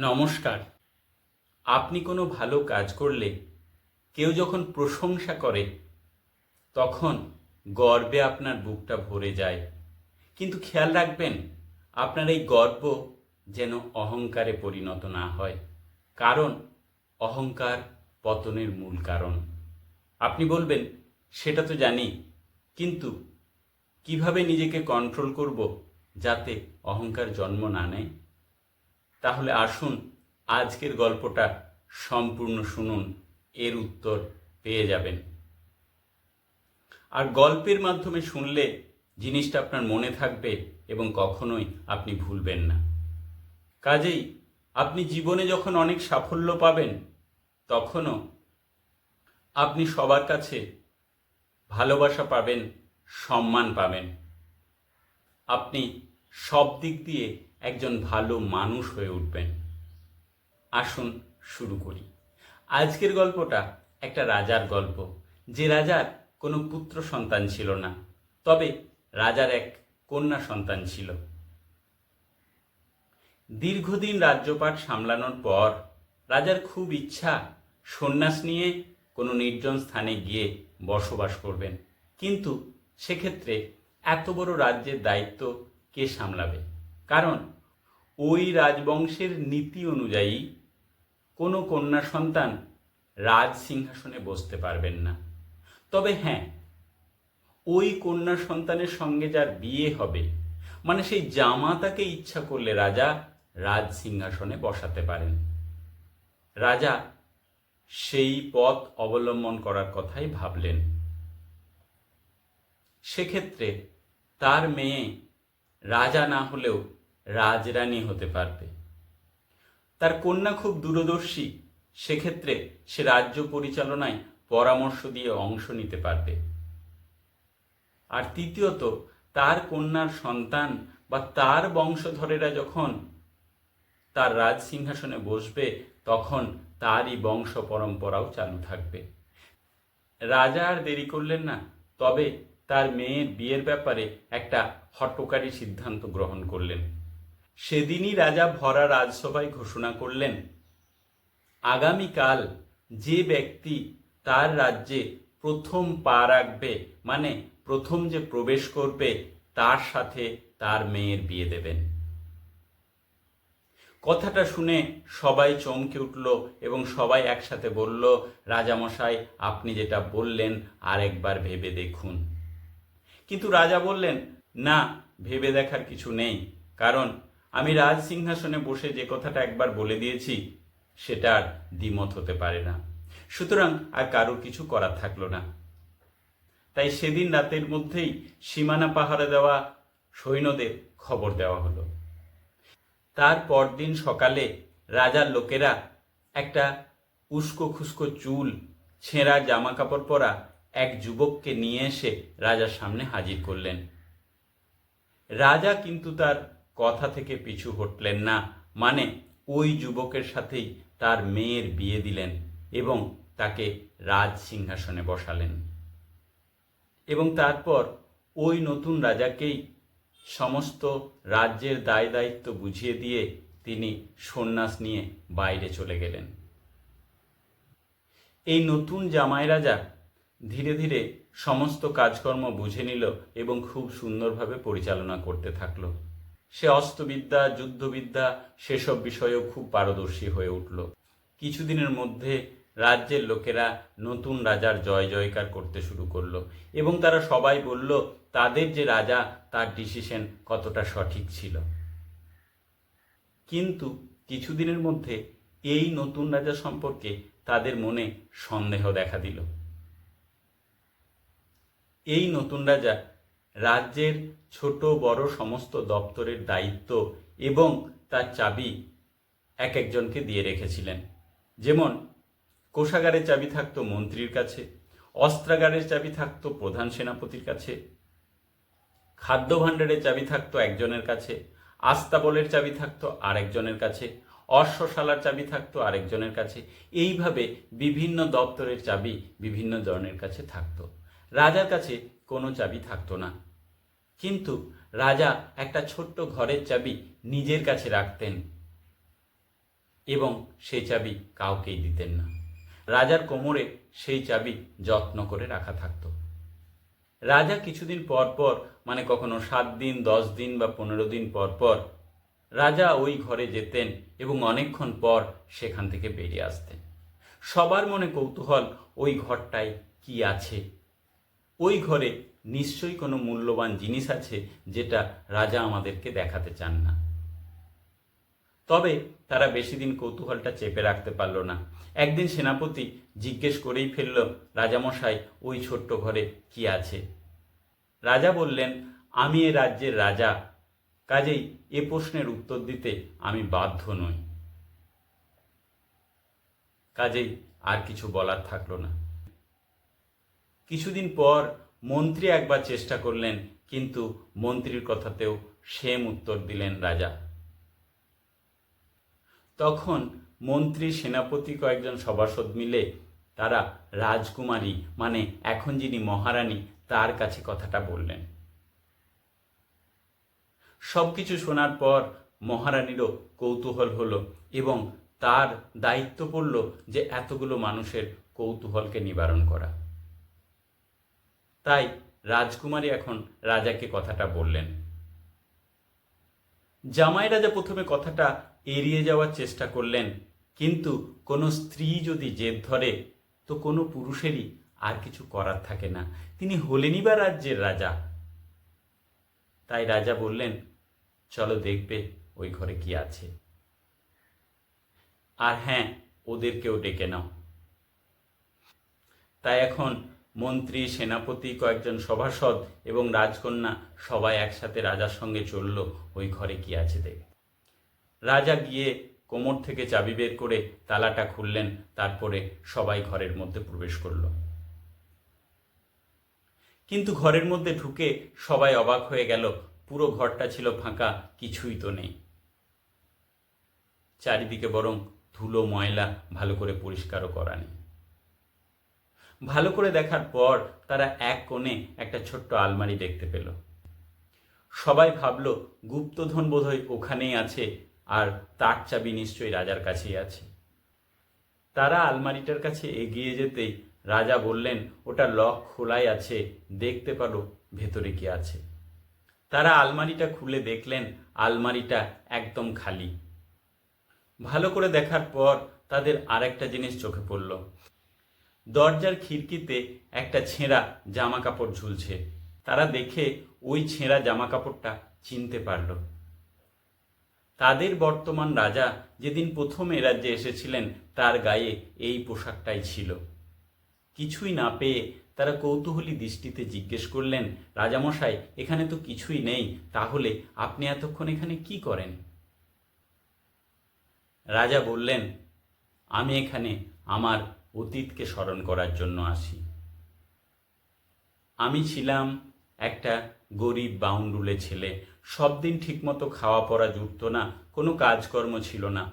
নমস্কার। আপনি কোনো ভালো কাজ করলে, কেউ যখন প্রশংসা করে, তখন গর্বে আপনার বুকটা ভরে যায়। কিন্তু খেয়াল রাখবেন, আপনার এই গর্ব যেন অহংকারে পরিণত না হয়। কারণ, অহংকার পতনের মূল কারণ। আপনি বলবেন, সেটা তো জানি, কিন্তু কীভাবে নিজেকে কন্ট্রোল করব যাতে অহংকার জন্ম না নেয়? তাহলে আসুন আজকের গল্পটা সম্পূর্ণ শুনুন, এর উত্তর পেয়ে যাবেন। আর গল্পের মাধ্যমে শুনলে জিনিসটা আপনার মনে থাকবে এবং কখনোই আপনি ভুলবেন না। কাজেই আপনি জীবনে যখন অনেক সাফল্য পাবেন, তখনও আপনি সবার কাছে ভালোবাসা পাবেন, সম্মান পাবেন। আপনি সব দিক দিয়ে একজন ভালো মানুষ হয়ে উঠবেন। আসুন শুরু করি। আজকের গল্পটা একটা রাজার গল্প। যে রাজার কোনো পুত্র সন্তান ছিল না, তবে রাজার এক কন্যা সন্তান ছিল। দীর্ঘদিন রাজ্যপাট সামলানোর পর রাজার খুব ইচ্ছা সন্ন্যাস নিয়ে কোনো নির্জন স্থানে গিয়ে বসবাস করবেন। কিন্তু সেক্ষেত্রে এত বড় রাজ্যের দায়িত্ব কে সামলাবে? কারণ ওই রাজবংশের নীতি অনুযায়ী কোনো কন্যা সন্তান রাজ সিংহাসনে বসতে পারবেন না। তবে হ্যাঁ ওই কন্যা সন্তানের সঙ্গে যার বিয়ে হবে মানে সেই জামাতাকে ইচ্ছা করলে রাজা রাজ সিংহাসনে বসাতে পারেন। রাজা সেই পথ অবলম্বন করার কথাই ভাবলেন। সেক্ষেত্রে তার মেয়ে রাজা না হলেও রাজরানী হতে পারবে। তার কন্যা খুব দূরদর্শী, সেক্ষেত্রে সে রাজ্য পরিচালনায় পরামর্শ দিয়ে অংশ নিতে পারবে। আর তৃতীয়ত, তার কন্যার সন্তান বা তার বংশধরেরা যখন তার রাজ সিংহাসনে বসবে, তখন তারই বংশ পরম্পরাও চালু থাকবে। রাজা আর দেরি করলেন না, তবে তার মেয়ের বিয়ের ব্যাপারে একটা হটকারী সিদ্ধান্ত গ্রহণ করলেন। সেদিনই রাজা ভরা রাজসভায় ঘোষণা করলেন, আগামীকাল যে ব্যক্তি তার রাজ্যে প্রথম পা রাখবে মানে প্রথম যে প্রবেশ করবে, তার সাথে তার মেয়ের বিয়ে দেবেন। কথাটা শুনে সবাই চমকে উঠল এবং সবাই একসাথে বলল, রাজামশাই, আপনি যেটা বললেন আর একবার ভেবে দেখুন। কিন্তু রাজা বললেন, না, ভেবে দেখার কিছু নেই, কারণ আমি রাজ সিংহাসনে বসে যে কথাটা একবার বলে দিয়েছি, সেটা আর দ্বিমত হতে পারে না। সুতরাং আর কারোর কিছু করার থাকল না। তাই সেদিন রাতের মধ্যেই সীমানা পাহারা দেওয়া সৈন্যদের খবর দেওয়া হলো। তার পরদিন সকালে রাজার লোকেরা একটা উস্কো খুস্কো চুল, ছেঁড়া জামা কাপড় পরা এক যুবককে নিয়ে এসে রাজার সামনে হাজির করলেন। রাজা কিন্তু তার কথা থেকে পিছু হটলেন না। মানে ওই যুবকের সাথেই তার মেয়ের বিয়ে দিলেন এবং তাকে রাজ সিংহাসনে বসালেন। এবং তারপর ওই নতুন রাজাকেই সমস্ত রাজ্যের দায় দায়িত্ব বুঝিয়ে দিয়ে তিনি সন্ন্যাস নিয়ে বাইরে চলে গেলেন। এই নতুন জামাই রাজা ধীরে ধীরে সমস্ত কাজকর্ম বুঝে নিল এবং খুব সুন্দরভাবে পরিচালনা করতে থাকল। সে অস্ত্রবিদ্যা, যুদ্ধবিদ্যা, সেসব বিষয়েও খুব পারদর্শী হয়ে উঠল। কিছুদিনের মধ্যে রাজ্যের লোকেরা নতুন রাজার জয় জয়কার করতে শুরু করল এবং তারা সবাই বলল, তাদের যে রাজা, তার ডিসিশন কতটা সঠিক ছিল? কিন্তু কিছুদিনের মধ্যে এই নতুন রাজা সম্পর্কে তাদের মনে সন্দেহ দেখা দিল। এই নতুন রাজা রাজ্যের ছোট বড় সমস্ত দপ্তরের দায়িত্ব এবং তার চাবি এক একজনকে দিয়ে রেখেছিলেন। যেমন, কোষাগারের চাবি থাকতো মন্ত্রীর কাছে, অস্ত্রাগারের চাবি থাকতো প্রধান সেনাপতির কাছে খাদ্য ভাণ্ডারের চাবি থাকতো একজনের কাছে, আস্তাবলের চাবি থাকতো আরেকজনের কাছে, অশ্বশালার চাবি থাকতো আরেকজনের কাছে। এইভাবে বিভিন্ন দপ্তরের চাবি বিভিন্ন জনের কাছে থাকতো। রাজার কাছে কোনো চাবি থাকতো না। কিন্তু রাজা একটা ছোট্ট ঘরের চাবি নিজের কাছে রাখতেন এবং সেই চাবি কাউকেই দিতেন না। রাজার কোমরে সেই চাবি যত্ন করে রাখা থাকতো। রাজা কিছুদিন পর পর মানে কখনো সাত দিন, দশ দিন বা পনেরো দিন পর পর, রাজা ওই ঘরে যেতেন এবং অনেকক্ষণ পর সেখান থেকে বেরিয়ে আসতেন। সবার মনে কৌতূহল, ওই ঘরটায় কি আছে? ওই ঘরে নিশ্চয়ই কোনো মূল্যবান জিনিস আছে যেটা রাজা আমাদেরকে দেখাতে চান না। তবে তারা বেশি দিন কৌতূহলটা চেপে রাখতে পারল না। একদিন সেনাপতি জিজ্ঞেস করেই ফেলল, রাজামশাই, ওই ছোট্ট ঘরে কি আছে? রাজা বললেন, আমি এ রাজ্যের রাজা। কাজেই এ প্রশ্নের উত্তর দিতে আমি বাধ্য নই। কাজেই আর কিছু বলার থাকল না। কিছুদিন পর মন্ত্রী একবার চেষ্টা করলেন, কিন্তু মন্ত্রীর কথাতেও সেম উত্তর দিলেন রাজা। তখন মন্ত্রী, সেনাপতি কয়েকজন সভাসদ মিলে তারা রাজকুমারী মানে এখন যিনি মহারানী, তার কাছে কথাটা বললেন। সবকিছু শোনার পর মহারানীরও কৌতূহল হলো এবং তার দায়িত্ব পড়ল যে এতগুলো মানুষের কৌতূহলকে নিবারণ করা। তাই রাজকুমারী এখন রাজাকে কথাটা বললেন। জামাই রাজা প্রথমে কথাটা এড়িয়ে যাওয়ার চেষ্টা করলেন, কিন্তু কোনো স্ত্রী যদি জেদ ধরে, তো কোনো পুরুষেরই আর কিছু করার থাকে না। তিনি হলেনই বা রাজ্যের রাজা। তাই রাজা বললেন, চলো দেখবে ওই ঘরে কি আছে। আর হ্যাঁ ওদেরকেও ডেকে নাও। তাই এখন মন্ত্রী, সেনাপতি, কয়েকজন সভাসদ এবং রাজকন্যা সবাই একসাথে রাজার সঙ্গে চলল। ওই ঘরে কি আছে দেখে। রাজা গিয়ে কোমর থেকে চাবি বের করে তালাটা খুললেন, তারপরে সবাই ঘরের মধ্যে প্রবেশ করল। কিন্তু ঘরের মধ্যে ঢুকে সবাই অবাক হয়ে গেল, পুরো ঘরটা ছিল ফাঁকা, কিছুই তো নেই। চারিদিকে বরং ধুলো, ময়লা, ভালো করে পরিষ্কারও করা নেই। ভালো করে দেখার পর তারা এক কোণে একটা ছোট্ট আলমারি দেখতে পেল। সবাই ভাবল, গুপ্তধন বোধহয় ওখানেই আছে আর তার চাবি নিশ্চয়ই রাজার কাছেই আছে। তারা আলমারিটার কাছে এগিয়ে যেতেই রাজা বললেন, ওটা লক খোলাই আছে, দেখতে পারো ভেতরে কি আছে। তারা আলমারিটা খুলে দেখলেন, আলমারিটা একদম খালি। ভালো করে দেখার পর তাদের আরেকটা জিনিস চোখে পড়ল। দরজার খিড়কিতে একটা ছেঁড়া জামা কাপড় ঝুলছে। তারা দেখে ওই ছেঁড়া জামা কাপড়টা চিনতে পারল। তাদের বর্তমান রাজা যেদিন প্রথম এ রাজ্যে এসেছিলেন, তার গায়ে এই পোশাকটাই ছিল। কিছুই না পেয়ে তারা কৌতূহলী দৃষ্টিতে জিজ্ঞেস করলেন, রাজামশাই, এখানে তো কিছুই নেই, তাহলে আপনি এতক্ষণ এখানে কি করেন? রাজা বললেন, আমি এখানে আমার অতীতকে স্মরণ করার জন্য আসি। আমি ছিলাম একটা গরিব বাউন্ডুলে ছেলে। সব দিন ঠিকমতো খাওয়া পড়া জুটত না, কোনো কাজকর্ম ছিল না।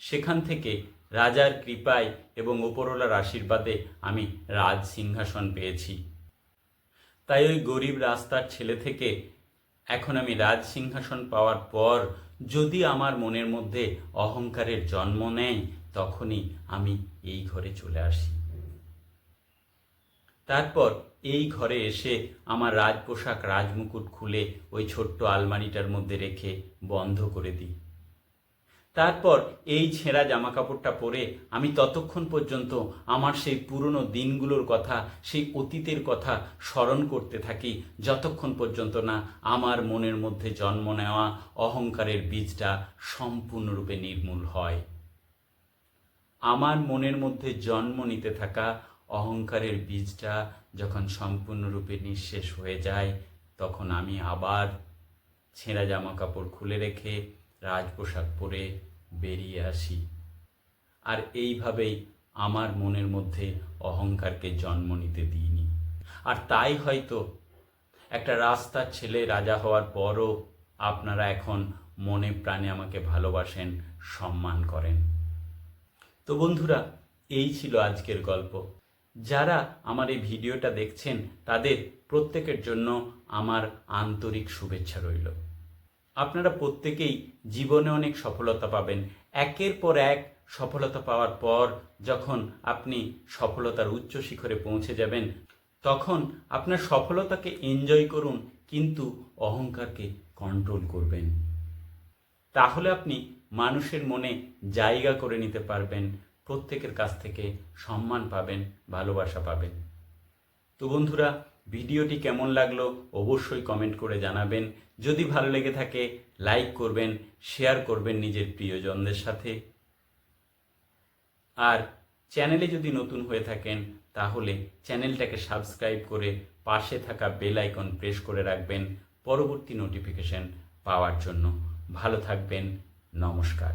সেখান থেকে রাজার কৃপায় এবং ওপরওয়ালার আশীর্বাদে আমি রাজ সিংহাসন পেয়েছি। তাই ওই গরিব রাস্তার ছেলে থেকে এখন আমি রাজ সিংহাসন পাওয়ার পর যদি আমার মনের মধ্যে অহংকারের জন্ম নেয় তখনই আমি এই ঘরে চলে আসি। তারপর এই ঘরে এসে আমার রাজপোশাক রাজমুকুট খুলে ওই ছোট্ট আলমারিটার মধ্যে রেখে বন্ধ করে দিই। তারপর এই ছেঁড়া জামা কাপড়টা পরে আমি ততক্ষণ পর্যন্ত আমার সেই পুরনো দিনগুলোর কথা, সেই অতীতের কথা স্মরণ করতে থাকি, যতক্ষণ পর্যন্ত না আমার মনের মধ্যে জন্ম নেওয়া অহংকারের বীজটা সম্পূর্ণরূপে নির্মূল হয়। আমার মনের মধ্যে জন্ম নিতে থাকা অহংকারের বীজটা যখন সম্পূর্ণরূপে নিঃশেষ হয়ে যায়, তখন আমি আবার ছেঁড়া জামা কাপড় খুলে রেখে রাজপোশাক পরে বেরিয়ে আসি। আর এইভাবেই আমার মনের মধ্যে অহংকারকে জন্ম নিতে দিইনি। আর তাই হয়তো একটা রাস্তার ছেলে রাজা হওয়ার পরও আপনারা এখন মনে প্রাণে আমাকে ভালোবাসেন, সম্মান করেন। তো বন্ধুরা, এই ছিল আজকের গল্প। যারা আমার এই ভিডিওটা দেখছেন, তাদের প্রত্যেকের জন্য আমার আন্তরিক শুভেচ্ছা রইল। আপনারা প্রত্যেকেই জীবনে অনেক সফলতা পাবেন। একের পর এক সফলতা পাওয়ার পর যখন আপনি সফলতার উচ্চ শিখরে পৌঁছে যাবেন, তখন আপনার সফলতাকে এনজয় করুন, কিন্তু অহংকারকে কন্ট্রোল করবেন। তাহলে আপনি মানুষের মনে জায়গা করে নিতে পারবেন, প্রত্যেকের কাছ থেকে সম্মান পাবেন, ভালোবাসা পাবেন। তো বন্ধুরা, ভিডিওটি কেমন লাগল অবশ্যই কমেন্ট করে জানাবেন। যদি ভালো লেগে থাকে, লাইক করবেন, শেয়ার করবেন নিজের প্রিয়জনদের সাথে। আর চ্যানেলে যদি নতুন হয়ে থাকেন, তাহলে চ্যানেলটাকে সাবস্ক্রাইব করে পাশে থাকা বেল আইকন প্রেস করে রাখবেন পরবর্তী নোটিফিকেশন পাওয়ার জন্য। ভালো থাকবেন নমস্কার